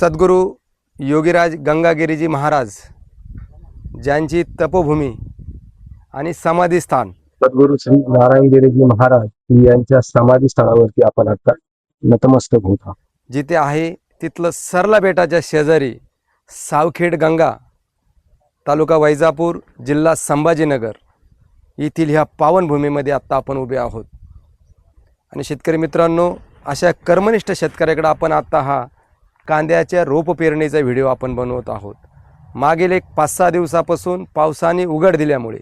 सद्गुरू योगीराज गंगागिरीजी महाराज ज्यांची तपोभूमी आणि समाधीस्थान. सद्गुरू श्री नारायणगिरीजी महाराज यांच्या समाधी स्थळावरती आपण आता नतमस्तक होत जिथे आहे तिथलं सरला बेटाच्या शेजारी सावखेड गंगा तालुका वैजापूर जिल्हा संभाजीनगर येथील ह्या पावनभूमीमध्ये आत्ता आपण उभे आहोत. आणि शेतकरी मित्रांनो अशा कर्मनिष्ठ शेतकऱ्याकडे आपण आत्ता हा कांद्याच्या रोप पेरणीचा व्हिडिओ आपण बनवत आहोत. मागील एक पाच सहा दिवसापासून पावसाने उघड दिल्यामुळे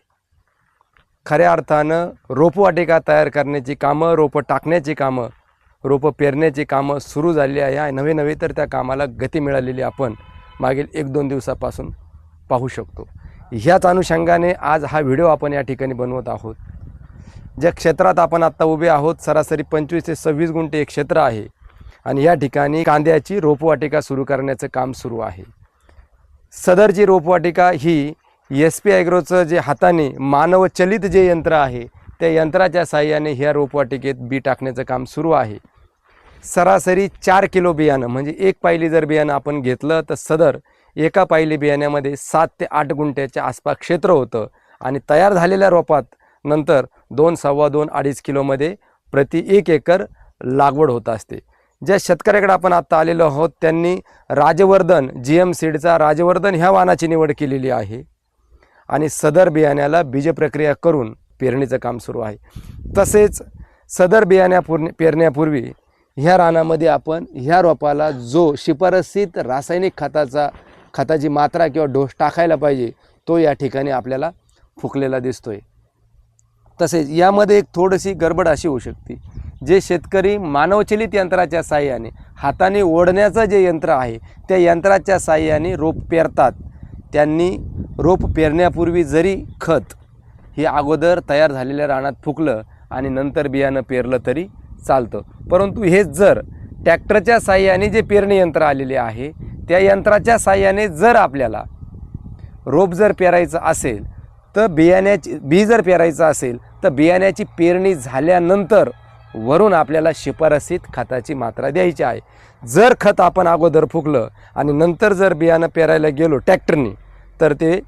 खऱ्या अर्थानं रोपवाटिका तयार करण्याची कामं रोपं टाकण्याची कामं रोपं पेरण्याची कामं सुरू झालेली आहे. नवे नवे तर त्या कामाला गती मिळालेली आपण मागील एक दोन दिवसापासून पाहू शकतो. ह्याच अनुषंगाने आज हा व्हिडिओ आपण या ठिकाणी बनवत आहोत. ज्या क्षेत्रात आपण आत्ता उभे आहोत सरासरी पंचवीस ते सव्वीस गुंठे एक क्षेत्र आहे. आणि या ठिकाणी कांद्याची रोपवाटिका सुरू करण्याचं काम सुरू आहे. सदरची रोपवाटिका ही एस पी ॲग्रोचं जे हाताने मानवचलित जे यंत्र आहे त्या यंत्राच्या साहाय्याने ह्या रोपवाटिकेत बी टाकण्याचं काम सुरू आहे. सरासरी चार किलो बियाणं म्हणजे एक पायली जर बियाणं आपण घेतलं तर सदर एका पायली बियाण्यामध्ये सात ते आठ गुंठ्याच्या आसपास क्षेत्र होतं आणि तयार झालेल्या रोपात नंतर दोन सव्वा दोन अडीच किलोमध्ये प्रति एक एकर लागवड होत असते. ज्या शेतकऱ्याकडे आपण आत्ता आलेलो आहोत त्यांनी राजवर्धन जी एम सीडचा राजवर्धन ह्या वाहनाची निवड केलेली आहे. आणि सदर बियाण्याला बीजप्रक्रिया करून पेरणीचं काम सुरू आहे. तसेच सदर बियाण्यापूर्वी पेरण्यापूर्वी ह्या रानामध्ये आपण ह्या रोपाला जो शिफारसीत रासायनिक खताचा खताची मात्रा किंवा डोस टाकायला पाहिजे तो या ठिकाणी आपल्याला फुकलेला दिसतोय. तसेच यामध्ये एक थोडीशी गडबड अशी होऊ शकते. जे शेतकरी मानवचलित यंत्राच्या साह्याने हाताने ओढण्याचं जे यंत्र आहे त्या यंत्राच्या साहाय्याने रोप पेरतात. त्यांनी रोप पेरण्यापूर्वी जरी खत हे अगोदर तयार झालेल्या रानात फुकलं आणि नंतर बियाणं पेरलं तरी चालतं. परंतु हेच जर टॅक्टरच्या साहाय्याने जे पेरणी यंत्र आलेले आहे त्या यंत्राच्या साहाय्याने जर आपल्याला रोप जर पेरायचं असेल तर बियाण्याची बी जर पेरायचं असेल तर बियाण्याची पेरणी झाल्यानंतर वरून आपल्याला शिफारसीत खताची मात्रा द्यायची आहे. जर खत आपण अगोदर फुकलं आणि नंतर जर बियाणं पेरायला गेलो ट्रॅक्टरनी तर ते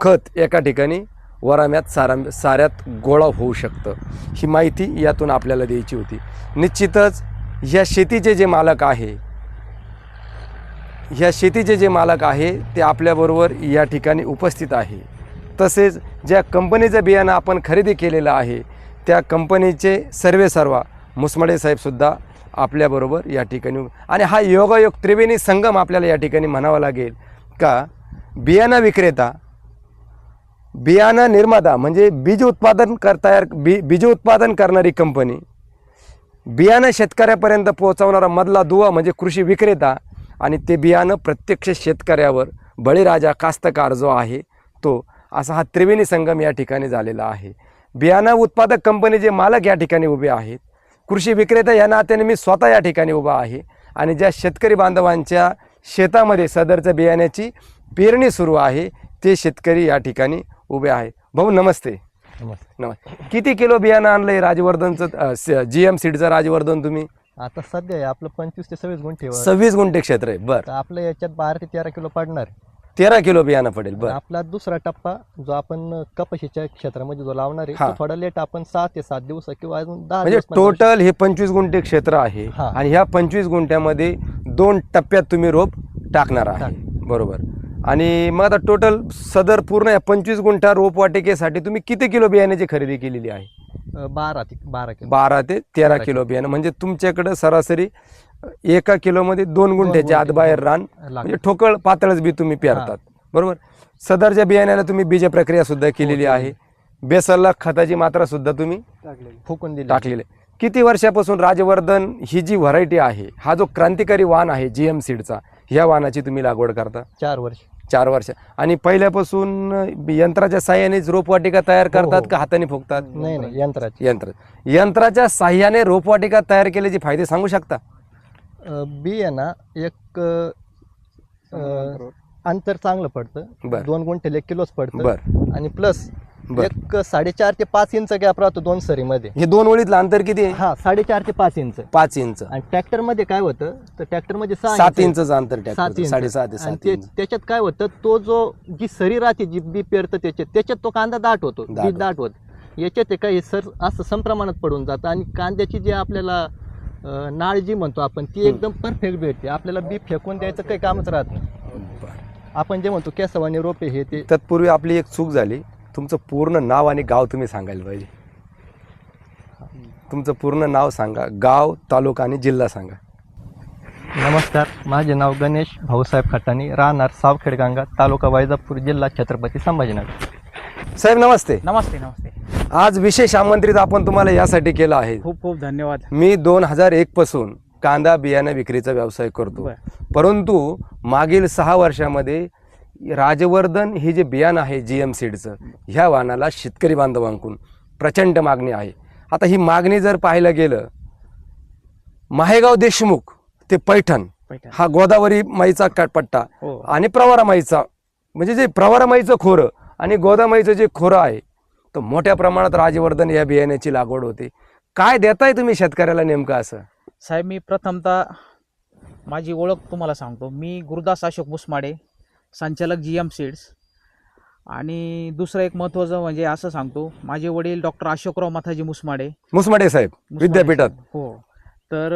खत एका ठिकाणी वराम्यात सारा साऱ्यात गोळा होऊ शकतं. ही माहिती यातून आपल्याला द्यायची होती. निश्चितच ह्या शेतीचे जे मालक आहे ह्या शेतीचे जे मालक आहे ते आपल्याबरोबर या ठिकाणी उपस्थित आहे. तसेच ज्या कंपनीचं बियाणं आपण खरेदी केलेलं आहे त्या कंपनीचे सर्वे सर्वा मुसमडे साहेबसुद्धा आपल्याबरोबर या ठिकाणी आणि हा योगायोग त्रिवेणी संगम आपल्याला या ठिकाणी म्हणावा लागेल का? बियाणं विक्रेता बियाणं निर्माता म्हणजे बीज उत्पादन कर तयार बी बीज उत्पादन करणारी कंपनी बियाणं शेतकऱ्यापर्यंत पोहोचवणारा मधला दुवा म्हणजे कृषी विक्रेता आणि ते बियाणं प्रत्यक्ष शेतकऱ्यावर बळीराजा कास्तकार जो आहे तो असा हा त्रिवेणी संगम या ठिकाणी झालेला आहे. बियाणं उत्पादक कंपनीचे मालक या ठिकाणी उभे आहेत कृषी विक्रेता या नात्याने मी स्वतः या ठिकाणी उभा आहे आणि ज्या शेतकरी बांधवांच्या शेतामध्ये सदरच्या बियाण्याची पेरणी सुरू आहे ते शेतकरी या ठिकाणी उभे आहे भाऊ नमस्ते. नमस्ते. नमस्ते. किती किलो बियाणं आणलंय राजवर्धनचं जी एम सीडचं राजवर्धन तुम्ही? आता सध्या आहे आपलं पंचवीस ते सव्वीस गुंठे सव्वीस गुंठे क्षेत्र आहे बरं. आपलं याच्यात बारा ते तेरा किलो पडणार. तेरा किलो बियाणं पडेल बरं. आपला दुसरा टप्पा जो आपण कपाशीच्या क्षेत्रामध्ये जो लावणार आहे. तो थोडा लेट आपण सहा ते सात दिवस किंवा अजून दहा म्हणजे दिवस पण लावू टोटल हे पंचवीस गुंठे क्षेत्र आहे हा. आणि ह्या पंचवीस गुंठ्यामध्ये दोन टप्प्यात तुम्ही रोप टाकणार आहे. बरोबर. आणि मग आता टोटल सदर पूर्ण या पंचवीस गुंठा रोपवाटिकेसाठी तुम्ही किती किलो बियाण्याची खरेदी केलेली आहे? शकतो. अं, बारा ते बारा किलो. बारा ते तेरा किलो. बियाणं. म्हणजे तुमच्याकडं सरासरी एका किलोमध्ये दोन गुंठ्याच्या आत. बाहेर रान. म्हणजे ठोकळ पातळच बी तुम्ही पेरतात. बरोबर? सदरच्या बियाण्याला तुम्ही बीज प्रक्रिया सुद्धा केलेली हो, आहे. बेसरला खताची मात्रा सुद्धा तुम्ही फुकून दिले टाकलेले. किती वर्षापासून राजवर्धन ही जी व्हरायटी आहे हा जो क्रांतिकारी वाण आहे जी एम सीडचा ह्या वाणाची तुम्ही लागवड करता? चार वर्ष. चार वर्ष. आणि पहिल्यापासून यंत्राच्या साह्यानेच रोपवाटिका तयार करतात हो. का हाताने फुकतात? नाही नाही यंत्राची. यंत्र. यंत्राच्या साह्याने रोपवाटिका तयार केल्याचे फायदे सांगू शकता? बी आहे ना एक अं, अंतर चांगलं पडतं. बर. दोन गुंठेला एक किलोच पडतं. बर. आणि प्लस बर. एक साडेचार ते पाच इंच गॅप राहतो दोन सरीमध्ये. हे दोन ओळीतलं अंतर किती आहे? हा साडेचार ते पाच इंच पाच इंच आणि ट्रॅक्टरमध्ये काय होतं? तर ट्रॅक्टरमध्ये सहा सात इंच अंतर सात ट्रॅक्टर इंच साडेसहा ते आणि सात ते- इंच त्याच्यात काय होतं? तो जो जी सरी राहते जी बी पेरतं त्याच्यात त्याच्यात तो कांदा दाट होतो. दाट बी दाट होत. याच्यात ते काही सर असं संप्रमाणात पडून जातं. आणि कांद्याची जी आपल्याला नाळ जी म्हणतो आपण ती एकदम परफेक्ट भेटते. आपल्याला बी फेकून द्यायचं काही कामच राहत नाही. बरं. आपण जे म्हणतो केसवानी रोपे हे ते तत्पूर्वी आपली एक चूक झाली. तुमचं पूर्ण नाव आणि गाव तुम्ही सांगायला पाहिजे. तुमचं पूर्ण नाव सांगा. गाव तालुका आणि जिल्हा सांगा. नमस्कार. माझे नाव गणेश भाऊसाहेब खटाणी. राहणार सावखेडगांगा तालुका वैजापूर जिल्हा छत्रपती संभाजीनगर. साहेब नमस्ते. नमस्ते नमस्ते. आज विशेष आमंत्रित आपण तुम्हाला यासाठी केलं आहे. खूप खूप धन्यवाद. मी दोन हजार एक पासून कांदा बियाणं विक्रीचा व्यवसाय करतो. परंतु मागील सहा वर्षामध्ये राजवर्धन हे जे बियाणं आहे जी एम सीडचं ह्या वाहनाला शेतकरी बांधवांकडून प्रचंड मागणी आहे. आता ही मागणी जर पाहायला गेलं माहेगाव देशमुख ते पैठण. हा गोदावरी माईचा पट्टा हो. आणि प्रवारा माईचा म्हणजे जे प्रवारा माईचं खोरं आणि गोदामाईचं जे खोरं आहे तर मोठ्या प्रमाणात राजवर्धन या बियाण्याची लागवड होते. काय देताय तुम्ही शेतकऱ्याला नेमकं असं? साहेब मी प्रथमतः माझी ओळख तुम्हाला सांगतो. मी गुरुदास अशोक मुसमाडे संचालक जी एम सीड्स आणि दुसरं एक महत्त्वाचं म्हणजे असं सांगतो माझे वडील डॉक्टर अशोकराव मथाजी मुसमाडे. मुसमडे साहेब विद्यापीठात. हो. तर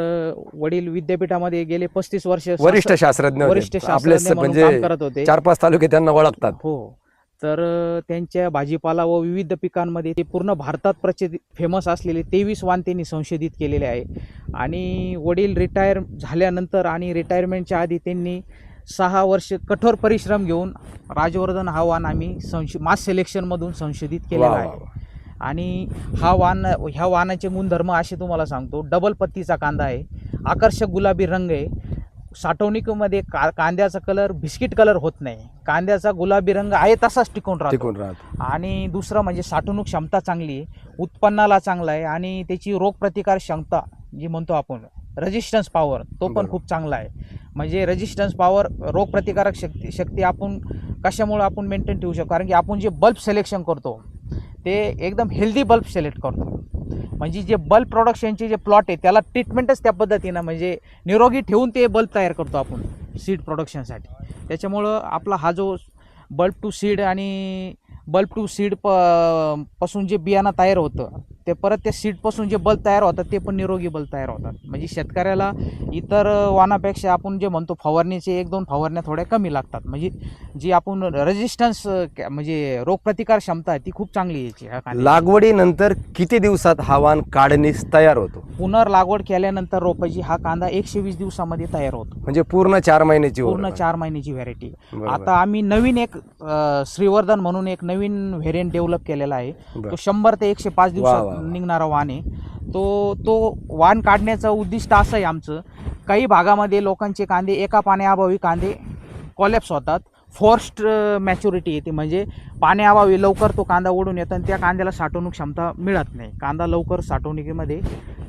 वडील विद्यापीठामध्ये गेले पस्तीस वर्ष वरिष्ठ शास्त्र- शास्त्रज्ञ. वरिष्ठ शास्त्रज्ञ म्हणजे करत होते. चार पाच तालुके त्यांना ओळखतात. हो. तर त्यांच्या भाजीपाला व विविध पिकांमध्ये ते पूर्ण भारतात प्रचित फेमस असलेले तेवीस वाण त्यांनी संशोधित केलेले आहे. आणि वडील रिटायर झाल्यानंतर आणि रिटायरमेंटच्या आधी त्यांनी सहा वर्ष कठोर परिश्रम घेऊन राजवर्धन हा वाण आम्ही संश मास सिलेक्शनमधून संशोधित केलेला आहे. आणि हा वाण ह्या वाणाचे गुणधर्म असे तुम्हाला सांगतो. डबल पत्तीचा कांदा आहे. आकर्षक गुलाबी रंग आहे. साठवणुकीमध्ये का कांद्याचा कलर बिस्किट कलर होत नाही. कांद्याचा गुलाबी रंग आहे तसाच टिकून राहतो. टिकून राहत. आणि दुसरं म्हणजे साठवणूक क्षमता चांगली आहे उत्पन्नाला चांगला आहे आणि त्याची रोगप्रतिकार क्षमता जी म्हणतो आपण रेजिस्टन्स पॉवर तो पण बरोबर. खूप चांगला आहे. म्हणजे रेजिस्टन्स पॉवर रोगप्रतिकारक शक्ती शक्ती आपण कशामुळे आपण मेंटेन ठेवू शकतो? कारण की आपण जे बल्ब सिलेक्शन करतो ते एकदम हेल्दी बल्ब सिलेक्ट करतो. म्हणजे जे बल्ब प्रोडक्शनचे जे प्लॉट आहे त्याला ट्रीटमेंटच त्या पद्धतीनं म्हणजे निरोगी ठेवून ते बल्ब तयार करतो आपण सीड प्रोडक्शनसाठी त्याच्यामुळं आपला हा जो बल्ब टू सीड आणि बल्ब टू सीड प पासून जे बियाणं तयार होतं ते परत त्या सीडपासून जे बल्ब तयार होतात ते पण निरोगी बल्ब तयार होतात म्हणजे शेतकऱ्याला इतर वाणापेक्षा आपण जे म्हणतो फवारणीचे एक दोन फवारण्या थोड्या कमी लागतात म्हणजे जी आपण रेजिस्टन्स म्हणजे रोगप्रतिकार क्षमता आहे ती खूप चांगली याची. लागवडीनंतर किती दिवसात हवान काढणीस तयार होतो पुनर्लागवड केल्यानंतर रोपाची हा कांदा एकशे वीस दिवसामध्ये तयार होतो म्हणजे पूर्ण चार महिन्याची पूर्ण. चार महिन्याची व्हॅरायटी. आता आम्ही नवीन एक श्रीवर्धन म्हणून एक नवीन व्हेरियंट डेव्हलप केलेला आहे. तो शंभर ते एकशे पाच दिवसात. निघणारा वाण आहे. तो तो वाण काढण्याचं उद्दिष्ट असं आहे आमचं. काही भागामध्ये लोकांचे कांदे एका पाण्याअभावी कांदे कॉलेप्स होतात. फोर्स्ट मॅच्युरिटी येते. म्हणजे पाण्याअभावी लवकर तो कांदा ओढून येतो आणि त्या कांद्याला साठवणूक क्षमता मिळत नाही. कांदा लवकर साठवणुकीमध्ये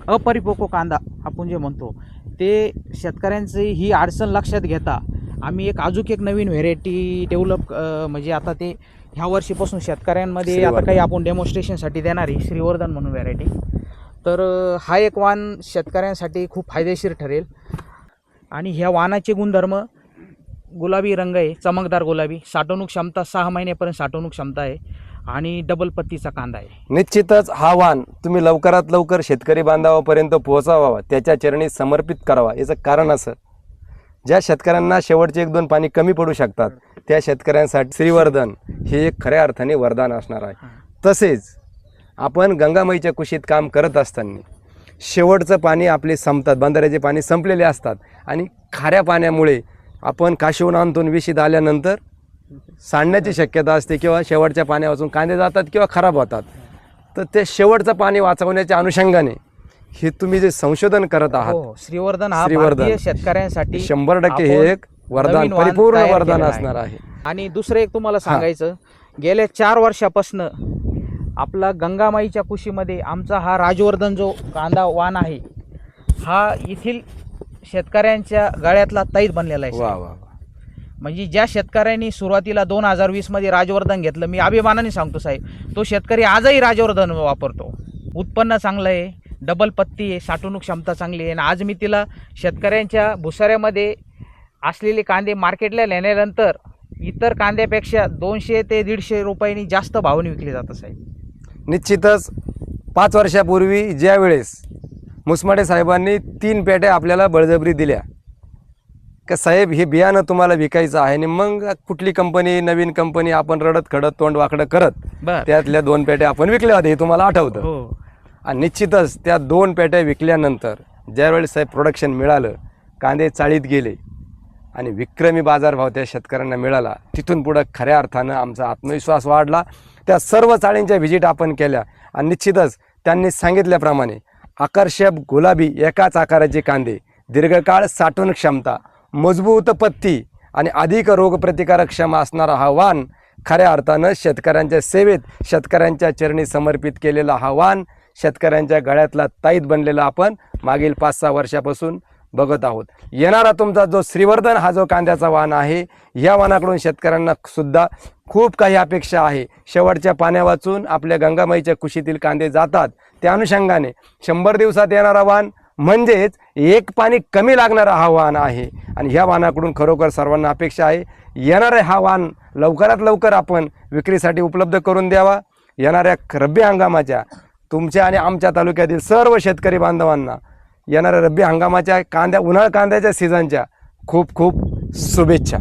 अपरिपक्व कांदा आपण जे म्हणतो ते शेतकऱ्यांची ही अडचण लक्षात घेता. आम्ही एक अजूक एक नवीन व्हेरायटी डेव्हलप म्हणजे आता ते ह्या वर्षीपासून शेतकऱ्यांमध्ये आता. काही आपण डेमॉन्स्ट्रेशनसाठी देणार आहे. श्रीवर्धन म्हणून व्हेरायटी तर हा एक वाण शेतकऱ्यांसाठी खूप फायदेशीर ठरेल. आणि ह्या वाणाचे गुणधर्म गुलाबी रंग आहे चमकदार गुलाबी. साठवणूक क्षमता सहा महिन्यापर्यंत साठवणूक क्षमता आहे. आणि डबल पत्तीचा कांदा आहे. निश्चितच हा वाण तुम्ही लवकरात लवकर शेतकरी बांधवापर्यंत पोहोचावा त्याच्या चरणी समर्पित करावा. याचं कारण असं. ज्या शेतकऱ्यांना शेवटचे एक दोन पाणी कमी पडू शकतात त्या शेतकऱ्यांसाठी श्रीवर्धन हे एक खऱ्या अर्थाने वरदान असणार आहे. तसेच आपण गंगामाईच्या कुशीत काम करत असताना शेवटचं पाणी आपले संपतात बंधाऱ्याचे पाणी संपलेले असतात आणि खाऱ्या पाण्यामुळे आपण काशिवून आणतून विशीत आल्यानंतर सांडण्याची शक्यता असते किंवा शेवटच्या पाण्यापासून कांदे जातात किंवा खराब होतात. तर ते शेवटचं पाणी वाचवण्याच्या अनुषंगाने हे तुम्ही जे संशोधन करत आहात हो. श्रीवर्धन हा श्रीवर्धन. भारतीय शेतकऱ्यांसाठी शंभर टक्के हे एक वरदान नवीन परिपूर्ण तयार वरदान केलेलं असणार आहे. आणि दुसरं एक तुम्हाला सांगायचं गेल्या चार वर्षापासनं आपला गंगामाईच्या कुशीमध्ये आमचा हा राजवर्धन जो कांदा वाण आहे हा येथील शेतकऱ्यांच्या गळ्यातला तैत बनलेला आहे. वा वा वा. म्हणजे ज्या शेतकऱ्यांनी सुरुवातीला दोन हजार वीसमध्ये राजवर्धन घेतलं मी अभिमानाने सांगतो साहेब तो शेतकरी आजही राजवर्धन वापरतो. उत्पन्न चांगलं आहे डबल पत्ती आहे साठवणूक क्षमता चांगली आहे आणि आज मी तिला शेतकऱ्यांच्या भुसाऱ्यामध्ये असलेले कांदे मार्केटला नेल्यानंतर इतर कांद्यापेक्षा दोनशे ते दीडशे रुपयांनी जास्त भावाने विकले जातं साहेब. निश्चितच पाच वर्षापूर्वी ज्या वेळेस मुसमाडे साहेबांनी तीन पेट्या आपल्याला बळजबरी दिल्या का साहेब हे बियाणं तुम्हाला विकायचं आहे आणि मग कुठली कंपनी नवीन कंपनी आपण रडत खडत तोंड वाकडं करत त्यातल्या दोन पेट्या आपण विकल्या होत्या हे तुम्हाला आठवतं. हो. आणि निश्चितच त्या दोन पेट्या विकल्यानंतर ज्यावेळेस साहेब प्रोडक्शन मिळालं कांदे चाळीत गेले आणि विक्रमी बाजारभाव त्या शेतकऱ्यांना मिळाला. तिथून पुढं खऱ्या अर्थानं आमचा आत्मविश्वास वाढला. त्या सर्व चाळींच्या व्हिजिट आपण केल्या आणि निश्चितच त्यांनी सांगितल्याप्रमाणे आकर्षक गुलाबी एकाच आकाराचे कांदे दीर्घकाळ साठवण क्षमता मजबूत पत्ती आणि अधिक रोगप्रतिकारक क्षम असणारा हा वाण खऱ्या अर्थानं शेतकऱ्यांच्या सेवेत शेतकऱ्यांच्या चरणी समर्पित केलेला हा वाण शेतकऱ्यांच्या गळ्यातला ताईत बनलेला आपण मागील पाच सहा वर्षापासून बघत आहोत. येणारा तुमचा जो श्रीवर्धन हा जो कांद्याचा वाहन आहे या वाहनाकडून शेतकऱ्यांना सुद्धा खूप काही अपेक्षा आहे. शेवटच्या पाण्या वाचून आपल्या गंगामाईच्या कुशीतील कांदे जातात. त्या अनुषंगाने शंभर दिवसात येणारा वाहन म्हणजेच एक पाणी कमी लागणारा हा वाहन आहे. आणि ह्या वाहनाकडून खरोखर सर्वांना अपेक्षा आहे. येणारा हा वाहन लवकरात लवकर आपण विक्रीसाठी उपलब्ध करून द्यावा. येणाऱ्या रब्बी हंगामाच्या तुमच्या आणि आमच्या तालुक्यातील सर्व शेतकरी बांधवांना येणाऱ्या रब्बी हंगामाच्या कांद्या उन्हाळ कांद्याच्या सीझनच्या खूप खूप शुभेच्छा.